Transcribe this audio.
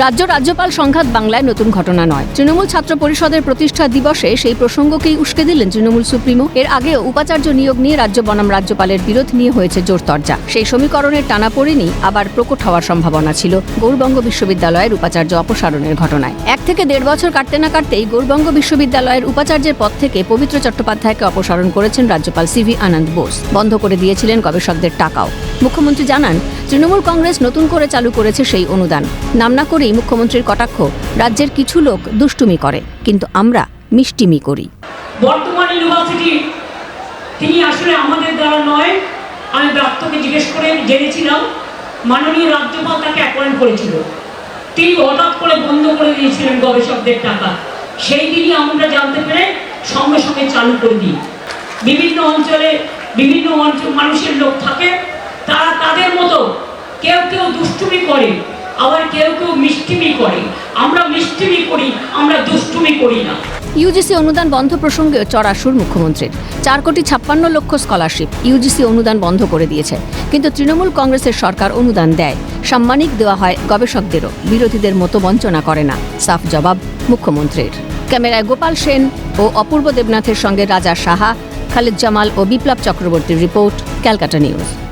রাজ্য রাজ্যপাল সংঘাত বাংলায় নতুন ঘটনা নয়। তৃণমূল ছাত্র পরিষদের প্রতিষ্ঠা দিবসে সেই প্রসঙ্গকেই উস্কে দিলেন তৃণমূল সুপ্রিমো। এর আগেও উপাচার্য নিয়োগ নিয়ে রাজ্য বনাম রাজ্যপালের বিরোধ নিয়ে হয়েছে জোর জোরতর্জা সেই সমীকরণের টানা পড়েনি, আবার প্রকট হওয়ার সম্ভাবনা ছিল গৌরবঙ্গ বিশ্ববিদ্যালয়ের উপাচার্য অপসারণের ঘটনায়। এক থেকে দেড় বছর কাটতে না কাটতেই গৌরবঙ্গ বিশ্ববিদ্যালয়ের উপাচার্যের পদ থেকে পবিত্র চট্টোপাধ্যায়কে অপসারণ করেছেন রাজ্যপাল সিভি আনন্দ বোস। বন্ধ করে দিয়েছিলেন গবেষকদের টাকাও। মুখ্যমন্ত্রী জানান, তৃণমূল কংগ্রেস নতুন করে চালু করেছে সেই অনুদান। নাম না করেই মুখ্যমন্ত্রীর কটাক্ষ, রাজ্যের কিছু লোক দুষ্টুমি করে, কিন্তু আমরা মিষ্টিমি করি। বর্তমান ইউনিভার্সিটি, তিনি আসলে আমাদের দ্বারা নয়, আমি জিজ্ঞেস করে জেনেছিলাম, মাননীয় রাজ্যপাল তাকে অ্যাপয়েন্ট করেছিল। তিনি হঠাৎ করে বন্ধ করে দিয়েছিলেন গবেষকদের টাকা। সেই দিনই আমরা জানতে পেরে সঙ্গে সঙ্গে চালু করে দিই। বিভিন্ন অঞ্চলে বিভিন্ন অঞ্চল মানুষের লোক থাকে, তারা তাদের মতো কেউ কেউ দুষ্টুমি করে আবার কেউ কেউ মিষ্টিমি করে। আমরা মিষ্টিমি করি, আমরা দুষ্টুমি করি না। ইউজিসি অনুদান বন্ধ প্রসঙ্গে চড়াসুর মুখ্যমন্ত্রীর। চার কোটি ছাপ্পান্ন লক্ষ স্কলারশিপ ইউজিসি অনুদান বন্ধ করে দিয়েছে। কিন্তু তৃণমূল কংগ্রেসের সরকার অনুদান দেয়। সাম্মানিক দেওয়া হয় গবেষকদেরও। বিরোধীদের মতো বঞ্চনা করে না। সাফ জবাব মুখ্যমন্ত্রীর। ক্যামেরায় গোপাল সেন ও অপূর্ব দেবনাথের সঙ্গে রাজা সাহা, খালিদ জামাল ও বিপ্লব চক্রবর্তীর রিপোর্ট, ক্যালকাটা নিউজ।